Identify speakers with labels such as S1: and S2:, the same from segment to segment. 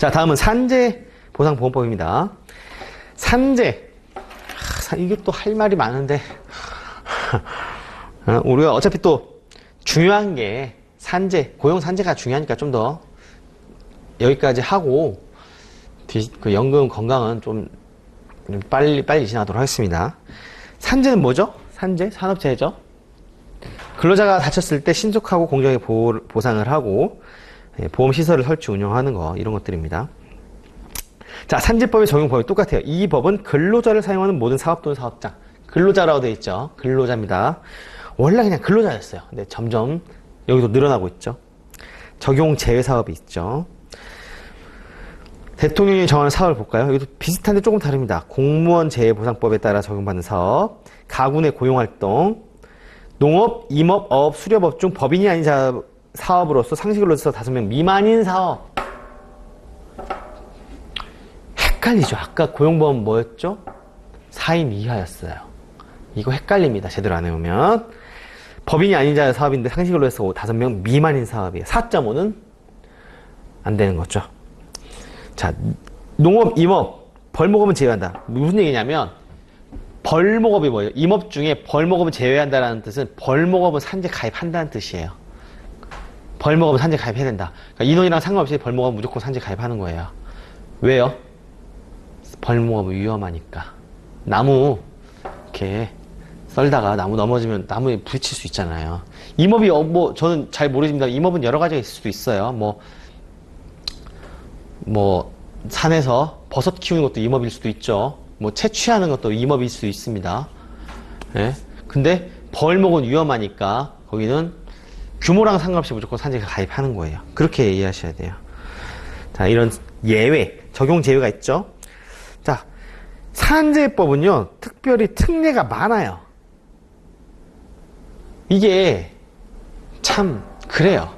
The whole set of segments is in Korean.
S1: 자, 다음은 산재 보상보험법입니다. 산재. 이게 또 할 말이 많은데. 어, 우리가 어차피 또 중요한 게 산재, 고용 산재가 중요하니까 좀 더 여기까지 하고 뒤- 그 연금 건강은 좀 빨리 빨리 지나도록 하겠습니다. 산재는 뭐죠? 산재 산업재해죠. 근로자가 다쳤을 때 신속하고 공정하게 보상을 하고 예, 보험 시설을 설치 운영하는 거 이런 것들입니다. 자 산재법의 적용 범위 똑같아요. 이 법은 근로자를 사용하는 모든 사업 또는 사업장 근로자라고 되어 있죠. 근로자입니다. 원래 그냥 근로자였어요. 근데 점점 여기도 늘어나고 있죠. 적용 제외 사업이 있죠. 대통령이 정하는 사업을 볼까요? 여기도 비슷한데 조금 다릅니다. 공무원 재해보상법에 따라 적용받는 사업, 내 고용활동, 농업, 임업, 어업, 수렵업 중 법인이 아닌 자, 사업으로서 상시근로자 다섯 명 미만인 사업. 헷갈리죠. 아까 고용보험 뭐였죠? 4인 이하였어요. 이거 헷갈립니다. 제대로 안 해오면. 법인이 아닌 자 사업인데 상시근로에서 다섯 명 미만인 사업이에요. 4.5는 안 되는 거죠. 자, 농업, 임업, 벌목업은 제외한다. 무슨 얘기냐면, 벌목업이 뭐예요? 임업 중에 벌목업을 제외한다라는 뜻은 벌목업은 산재 가입한다는 뜻이에요. 벌목업은 산재 가입해야 된다. 그러니까 인원이랑 상관없이 벌목업은 무조건 산재 가입하는 거예요. 왜요? 벌목업은 위험하니까. 나무, 이렇게 썰다가 나무 넘어지면 나무에 부딪힐 수 있잖아요. 임업이, 어, 뭐, 저는 잘 모르겠습니다. 임업은 여러 가지가 있을 수도 있어요. 뭐, 뭐 산에서 버섯 키우는 것도 임업일 수도 있죠. 뭐 채취하는 것도 임업일 수 있습니다. 예. 근데 벌목은 위험하니까 거기는 규모랑 상관없이 무조건 산재가 가입하는 거예요. 그렇게 이해하셔야 돼요. 자, 이런 예외, 적용 제외가 있죠. 자, 산재법은요, 특별히 특례가 많아요. 이게 참 그래요.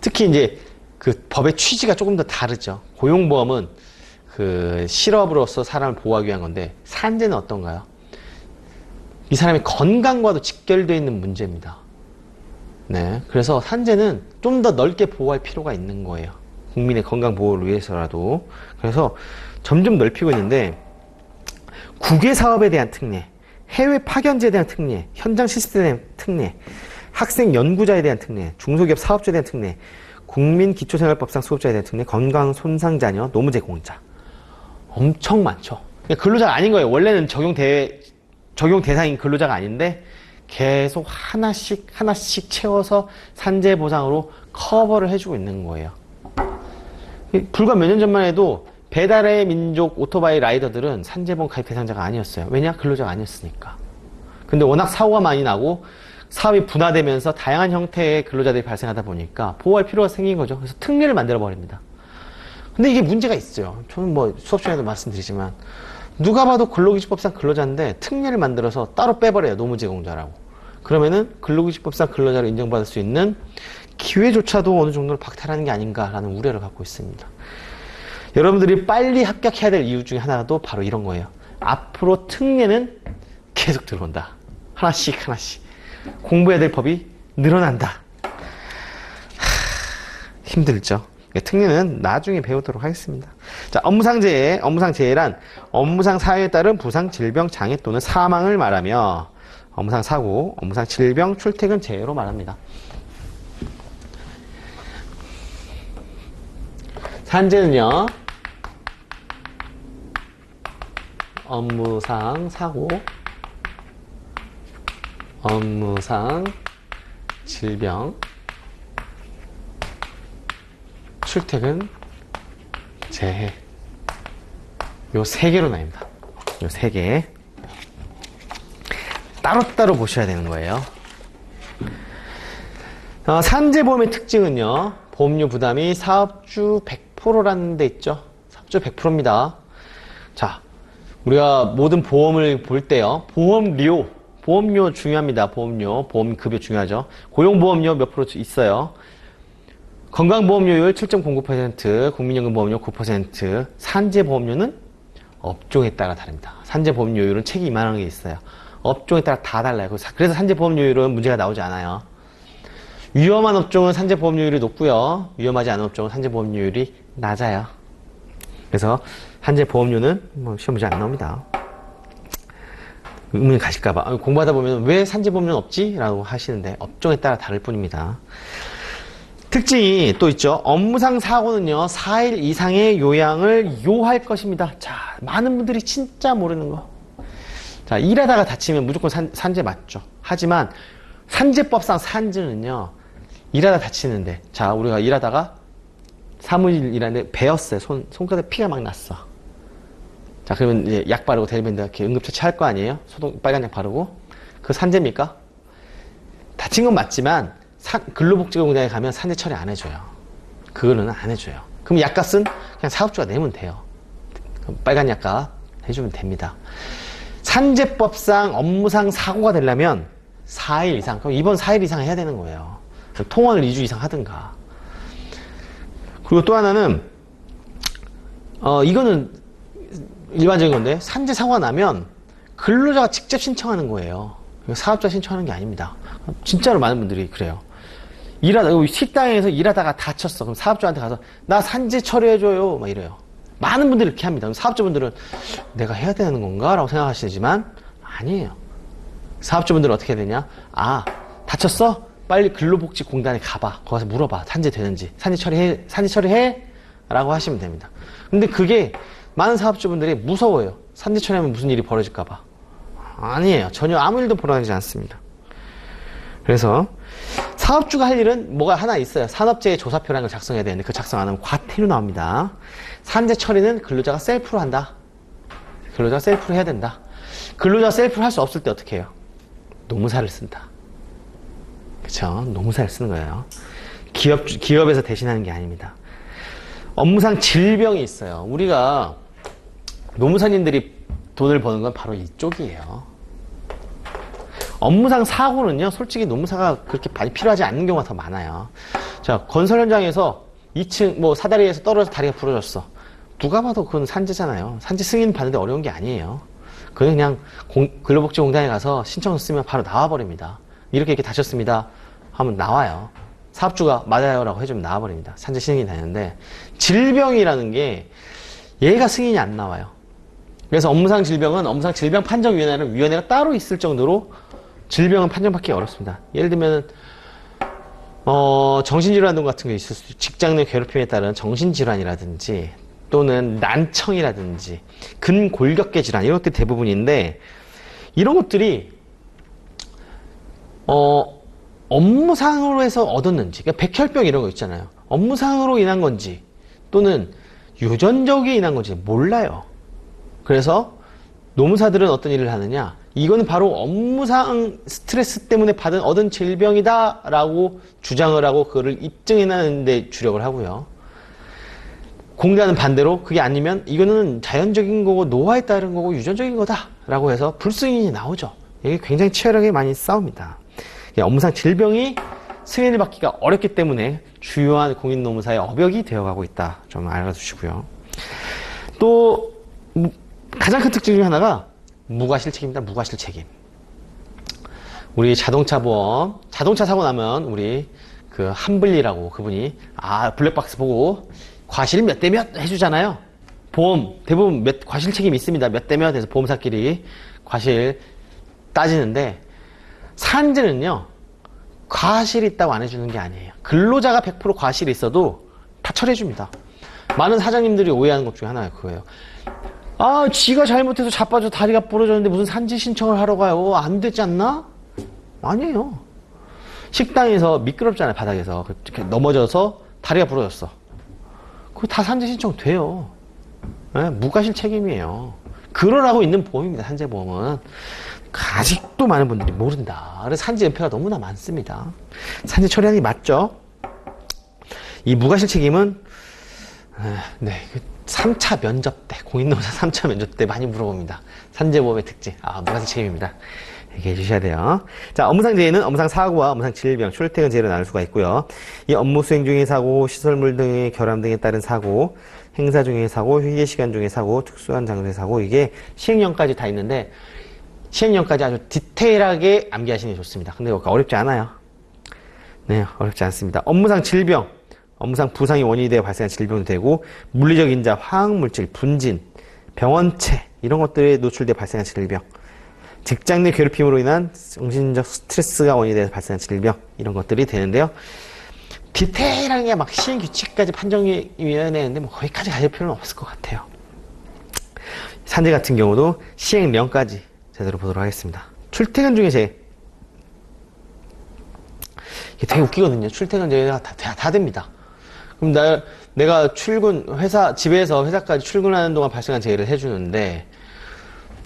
S1: 특히 이제 그 법의 취지가 조금 더 다르죠. 고용보험은 그 실업으로서 사람을 보호하기 위한 건데 산재는 어떤가요? 이 사람의 건강과도 직결되어 있는 문제입니다. 네. 그래서 산재는 좀 더 넓게 보호할 필요가 있는 거예요. 국민의 건강 보호를 위해서라도. 그래서 점점 넓히고 있는데 국외 사업에 대한 특례, 해외 파견제에 대한 특례, 현장 시스템에 대한 특례, 학생 연구자에 대한 특례, 중소기업 사업자에 대한 특례, 국민 기초생활법상 수급자에 대한 특례, 건강 손상 자녀, 노무제 공자. 엄청 많죠. 그러니까 근로자가 아닌 거예요. 원래는 적용 대 적용 대상인 근로자가 아닌데 계속 하나씩 하나씩 채워서 산재 보상으로 커버를 해주고 있는 거예요. 불과 몇 년 전만 해도 배달의 민족 오토바이 라이더들은 산재보험 가입 대상자가 아니었어요. 왜냐? 근로자가 아니었으니까. 근데 워낙 사고가 많이 나고 사업이 분화되면서 다양한 형태의 근로자들이 발생하다 보니까 보호할 필요가 생긴 거죠. 그래서 특례를 만들어 버립니다. 근데 이게 문제가 있어요. 저는 뭐 수업 시간에도 말씀드리지만 누가 봐도 근로기준법상 근로자인데 특례를 만들어서 따로 빼버려요. 노무제공자라고. 그러면은 근로기준법상 근로자로 인정받을 수 있는 기회조차도 어느 정도로 박탈하는 게 아닌가라는 우려를 갖고 있습니다. 여러분들이 빨리 합격해야 될 이유 중에 하나도 바로 이런 거예요. 앞으로 특례는 계속 들어온다. 하나씩 하나씩. 공부해야 될 법이 늘어난다. 하, 힘들죠. 특례는 나중에 배우도록 하겠습니다. 자, 업무상 재해, 업무상 재해란 업무상 사유에 따른 부상, 질병, 장애 또는 사망을 말하며 업무상 사고, 업무상 질병, 출퇴근 재해로 말합니다. 산재는요, 업무상 사고, 업무상 질병, 출퇴근, 재해. 요 세 개로 나뉩니다. 요 세 개. 따로따로 보셔야 되는 거예요. 어, 산재보험의 특징은요, 보험료 부담이 사업주 100%라는 데 있죠. 사업주 100%입니다. 자, 우리가 모든 보험을 볼 때요, 보험료, 보험료 중요합니다. 보험료, 보험급여 중요하죠. 고용보험료 몇 프로 있어요. 건강보험료율 7.09%, 국민연금보험료 9%, 산재보험료는 업종에 따라 다릅니다. 산재보험료율은 책이 이만한 게 있어요. 업종에 따라 다 달라요. 그래서 산재보험료율은 문제가 나오지 않아요. 위험한 업종은 산재 보험료율이 높고요. 위험하지 않은 업종은 산재 보험료율이 낮아요. 그래서 산재 보험료는 뭐 시험 문제 안 나옵니다. 의문이 가실까봐 아, 공부하다 보면 왜 산재 보험료는 없지? 라고 하시는데 업종에 따라 다를 뿐입니다. 특징이 또 있죠. 업무상 사고는요, 4일 이상의 요양을 요할 것입니다. 자, 많은 분들이 진짜 모르는 거. 자, 일하다가 다치면 무조건 산, 산재 맞죠. 하지만 산재법상 산재는요, 일하다 다치는데, 자, 우리가 일하다가 사무실 일하는데 베었어요. 손, 손가락에 피가 막 났어. 자, 그러면 이제 약 바르고 대리밴드 이렇게 응급처치 할 거 아니에요? 소독, 빨간 약 바르고. 그 산재입니까? 다친 건 맞지만, 사- 근로복지공단에 가면 산재 처리 안 해줘요. 그거는 안 해줘요. 그럼 약값은 그냥 사업주가 내면 돼요. 빨간 약값 해주면 됩니다. 산재법상 업무상 사고가 되려면 4일 이상, 그럼 이번 4일 이상 해야 되는 거예요. 통원을 2주 이상 하든가. 그리고 또 하나는, 어, 이거는 일반적인 건데, 산재 사고가 나면 근로자가 직접 신청하는 거예요. 사업자 신청하는 게 아닙니다. 진짜로 많은 분들이 그래요. 일하다, 여기 식당에서 일하다가 다쳤어. 그럼 사업주한테 가서, 나 산재 처리해줘요. 막 이래요. 많은 분들이 이렇게 합니다. 사업자분들은 내가 해야 되는 건가? 라고 생각하시지만, 아니에요. 사업주분들은 어떻게 해야 되냐? 아, 다쳤어? 빨리 근로복지공단에 가봐. 거기서 물어봐. 산재 되는지. 산재 처리해, 산재 처리해? 라고 하시면 됩니다. 근데 그게 많은 사업주분들이 무서워요. 산재 처리하면 무슨 일이 벌어질까봐. 아니에요. 전혀 아무 일도 벌어지지 않습니다. 그래서 사업주가 할 일은 뭐가 하나 있어요. 산업재해 조사표라는 걸 작성해야 되는데 그 작성 안 하면 과태료 나옵니다. 산재 처리는 근로자가 셀프로 한다. 근로자가 셀프로 해야 된다. 근로자가 셀프로 할 수 없을 때 어떻게 해요? 노무사를 쓴다. 그쵸? 노무사를 쓰는 거예요. 기업, 기업에서 대신하는 게 아닙니다. 업무상 질병이 있어요. 우리가 노무사님들이 돈을 버는 건 바로 이쪽이에요. 업무상 사고는요, 솔직히 노무사가 그렇게 많이 필요하지 않는 경우가 더 많아요. 자, 건설 현장에서 2층, 뭐, 사다리에서 떨어져서 다리가 부러졌어. 누가 봐도 그건 산재잖아요. 산재 승인 받는데 어려운 게 아니에요. 그건 그냥 공- 근로복지공단에 가서 신청 쓰면 바로 나와버립니다. 이렇게 이렇게 다쳤습니다. 하면 나와요. 사업주가 맞아요라고 해주면 나와버립니다. 산재 승인이 되는데, 질병이라는 게 얘가 승인이 안 나와요. 그래서 업무상 질병은 업무상 질병 판정위원회는 위원회가 따로 있을 정도로 질병은 판정받기 어렵습니다. 예를 들면 어, 정신질환 등 같은 게 있을 수, 직장 내 괴롭힘에 따른 정신질환이라든지 또는 난청이라든지 근골격계 질환 이런 것들이 대부분인데 이런 것들이 어, 업무상으로 해서 얻었는지 그러니까 백혈병 이런 거 있잖아요. 업무상으로 인한 건지 또는 유전적이 인한 건지 몰라요. 그래서 노무사들은 어떤 일을 하느냐? 이거는 바로 업무상 스트레스 때문에 받은 얻은 질병이다라고 주장을 하고 그거를 입증해내는 데 주력을 하고요. 공단은 반대로 그게 아니면 이거는 자연적인 거고 노화에 따른 거고 유전적인 거다라고 해서 불승인이 나오죠. 이게 굉장히 치열하게 많이 싸웁니다. 예, 업무상 질병이 승인을 받기가 어렵기 때문에 주요한 공인노무사의 어벽이 되어가고 있다. 좀 알아두시고요. 또 무- 가장 큰 특징 중에 하나가 무과실 책임입니다. 무과실 책임. 우리 자동차 보험, 자동차 사고 나면 우리 그 한블리라고 그분이 아 블랙박스 보고 과실 몇 대 몇 해주잖아요. 보험 대부분 몇 과실 책임이 있습니다. 몇 대 몇 해서 보험사끼리 과실 따지는데 산재는요 과실이 있다고 안 해주는 게 아니에요. 근로자가 100% 과실이 있어도 다 처리해줍니다. 많은 사장님들이 오해하는 것 중에 하나가 그거예요. 아, 지가 잘못해서 자빠져 다리가 부러졌는데 무슨 산지 신청을 하러 가요? 안 되지 않나? 아니에요. 식당에서 미끄럽잖아요, 바닥에서. 이렇게 넘어져서 다리가 부러졌어. 그거 다 산지 신청 돼요. 예, 무과실 책임이에요. 그러라고 있는 보험입니다, 산재보험은. 아직도 많은 분들이 모른다. 그래서 산지 은폐가 너무나 많습니다. 산지 처리하는 게 맞죠? 이 무과실 책임은 아, 네. 그 3차 면접 때, 공인노무사 3차 면접 때 많이 물어봅니다. 산재보험의 특징. 아, 무과실 책임입니다. 얘기해 주셔야 돼요. 자, 업무상 재해는 업무상 사고와 업무상 질병, 출퇴근 재해로 나눌 수가 있고요. 이 업무 수행 중의 사고, 시설물 등의 결함 등에 따른 사고, 행사 중의 사고, 휴게 시간 중의 사고, 특수한 장소의 사고, 이게 시행령까지 다 있는데, 시행령까지 아주 디테일하게 암기하시는 게 좋습니다. 근데 어렵지 않아요. 네, 어렵지 않습니다. 업무상 질병, 업무상 부상이 원인이 되어 발생한 질병도 되고, 물리적 인자, 화학물질, 분진, 병원체, 이런 것들에 노출되어 발생한 질병, 직장 내 괴롭힘으로 인한 정신적 스트레스가 원인이 되어 발생한 질병, 이런 것들이 되는데요. 디테일한 게막 시행 규칙까지 판정위원회인데 뭐 거기까지 가실 필요는 없을 것 같아요. 산재 같은 경우도 시행령까지 제대로 보도록 하겠습니다. 출퇴근 중에 제 이게 되게 웃기거든요. 출퇴근 제가 다, 다, 다 됩니다. 그럼 나, 내가 출근, 회사, 집에서 회사까지 출근하는 동안 발생한 제의를 해주는데,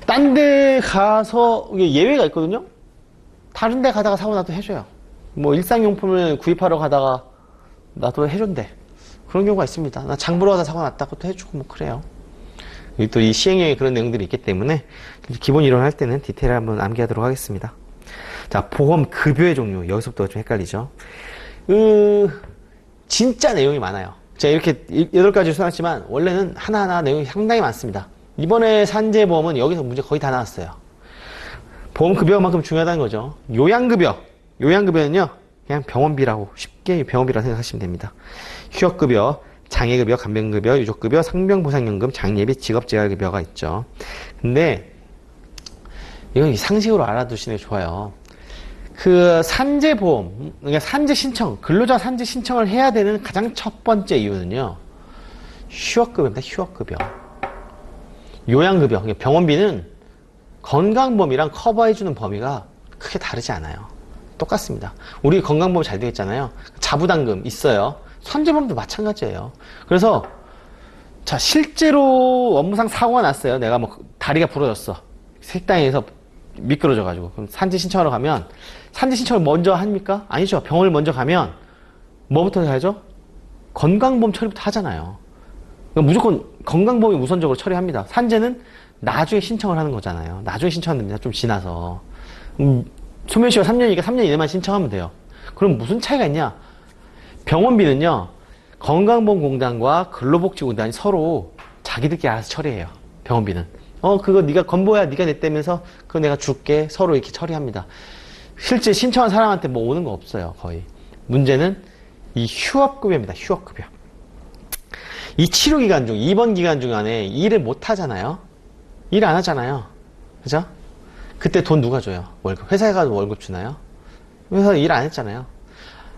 S1: 딴 데 가서, 예외가 있거든요? 다른 데 가다가 사고 나도 해줘요. 뭐, 일상용품을 구입하러 가다가 나도 해준대. 그런 경우가 있습니다. 나 장 보러 가다 사고 났다. 그것도 해주고 뭐 그래요. 또 이 시행령에 그런 내용들이 있기 때문에 기본 이론 할 때는 디테일 한번 암기하도록 하겠습니다. 자, 보험 급여의 종류. 여기서부터 좀 헷갈리죠. 으, 진짜 내용이 많아요. 제가 이렇게 여덟 가지 써놨지만 원래는 하나하나 내용이 상당히 많습니다. 이번에 산재보험은 여기서 문제 거의 다 나왔어요. 보험 급여만큼 중요하다는 거죠. 요양급여. 요양급여는요, 그냥 병원비라고 쉽게 병원비라고 생각하시면 됩니다. 휴업급여, 장애급여, 간병급여, 유족급여, 상병보상연금, 장례비, 직업재활급여가 있죠. 근데 이건 상식으로 알아두시는 게 좋아요. 그 산재보험, 그러니까 산재 신청, 근로자 산재 신청을 해야 되는 가장 첫 번째 이유는요. 휴업급여입니다. 휴업급여. 요양급여, 그러니까 병원비는 건강보험이랑 커버해주는 범위가 크게 다르지 않아요. 똑같습니다. 우리 건강보험 잘 되어 있잖아요. 자부담금 있어요. 선제보험도 마찬가지예요. 그래서 자 실제로 업무상 사고가 났어요. 내가 뭐 다리가 부러졌어. 식당에서 미끄러져가지고 그럼 산재 신청하러 가면 산재 신청을 먼저 합니까? 아니죠. 병원을 먼저 가면 뭐부터 해야죠? 건강보험 처리부터 하잖아요. 그러니까 무조건 건강보험이 우선적으로 처리합니다. 산재는 나중에 신청을 하는 거잖아요. 나중에 신청하는 겁니다. 좀 지나서. 음, 소멸시효 3년이니까 3년 이내만 신청하면 돼요. 그럼 무슨 차이가 있냐? 병원비는요, 건강보험공단과 근로복지공단이 서로 자기들끼리 알아서 처리해요. 병원비는. 어, 그거 네가 건보야, 네가 냈다면서 그거 내가 줄게. 서로 이렇게 처리합니다. 실제 신청한 사람한테 뭐 오는 거 없어요, 거의. 문제는 이 휴업급여입니다, 휴업급여. 이 치료기간 중, 입원 기간 중 안에 일을 못 하잖아요? 일 안 하잖아요. 그죠? 그때 돈 누가 줘요? 월급. 회사에 가도 월급 주나요? 회사 일 안 했잖아요.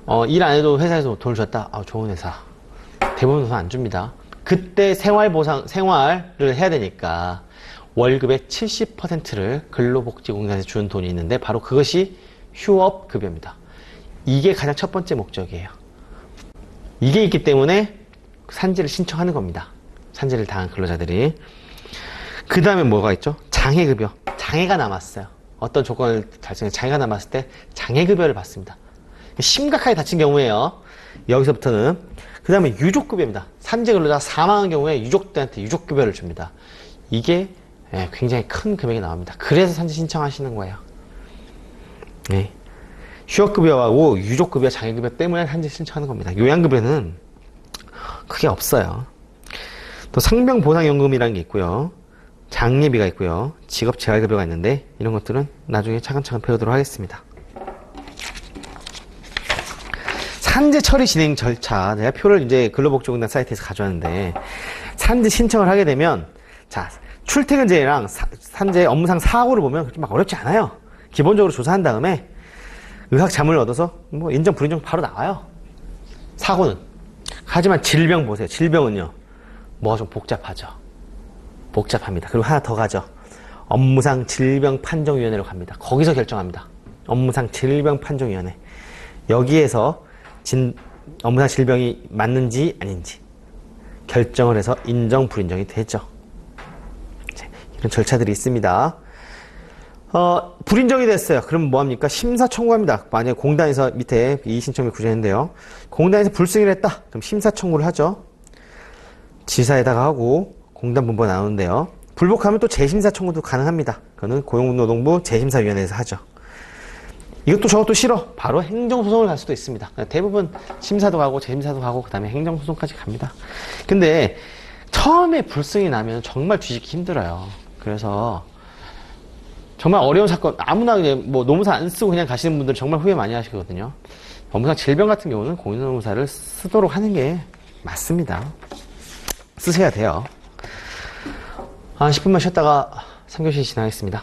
S1: 어, 일 안 해도 회사에서 돈을 줬다? 아, 좋은 회사. 대부분 돈 안 줍니다. 그때 생활보상, 생활을 해야 되니까 월급의 70%를 근로복지공단에서 주는 돈이 있는데 바로 그것이 휴업 급여입니다. 이게 가장 첫 번째 목적이에요. 이게 있기 때문에 산재를 신청하는 겁니다. 산재를 당한 근로자들이. 그 다음에 뭐가 있죠? 장애급여. 장애가 남았어요. 어떤 조건을 달성해 장애가 남았을 때 장애급여를 받습니다. 심각하게 다친 경우에요. 여기서부터는 그 다음에 유족급여입니다. 산재 근로자 사망한 경우에 유족들한테 유족급여를 줍니다. 이게 예, 굉장히 큰 금액이 나옵니다. 그래서 산재 신청하시는 거예요. 네. 휴업급여하고 유족급여, 장애급여 때문에 산재 신청하는 겁니다. 요양급여는 크게 없어요. 또 상병보상연금이라는 게 있고요. 장례비가 있고요. 직업재활급여가 있는데 이런 것들은 나중에 차근차근 배우도록 하겠습니다. 산재 처리 진행 절차. 내가 표를 이제 근로복지공단 사이트에서 가져왔는데, 산재 신청을 하게 되면, 자, 출퇴근제랑 사- 산재 업무상 사고를 보면 그렇게 막 어렵지 않아요. 기본적으로 조사한 다음에, 의학 자문을 얻어서, 뭐, 인정, 불인정 바로 나와요. 사고는. 하지만 질병 보세요. 질병은요, 뭐가 좀 복잡하죠. 복잡합니다. 그리고 하나 더 가죠. 업무상 질병 판정위원회로 갑니다. 거기서 결정합니다. 업무상 질병 판정위원회. 여기에서 진, 업무상 질병이 맞는지 아닌지 결정을 해서 인정, 불인정이 되죠. 자, 이런 절차들이 있습니다. 어, 불인정이 됐어요. 그럼 뭐합니까? 심사 청구합니다. 만약에 공단에서 밑에 이 신청을 구제했는데요. 공단에서 불승인을 했다. 그럼 심사 청구를 하죠. 지사에다가 하고 공단 본부가 나오는데요. 불복하면 또 재심사 청구도 가능합니다. 그거는 고용노동부 재심사위원회에서 하죠. 이것도 저것도 싫어. 바로 행정소송을 갈 수도 있습니다. 대부분 심사도 가고 재심사도 가고 그 다음에 행정소송까지 갑니다. 근데 처음에 불승이 나면 정말 뒤집기 힘들어요. 그래서 정말 어려운 사건 아무나 그냥 뭐 노무사 안 쓰고 그냥 가시는 분들 정말 후회 많이 하시거든요. 법무상 질병 같은 경우는 공인중개사를 쓰도록 하는 게 맞습니다. 쓰셔야 돼요. 한 10분만 쉬었다가 3교시 진행하겠습니다.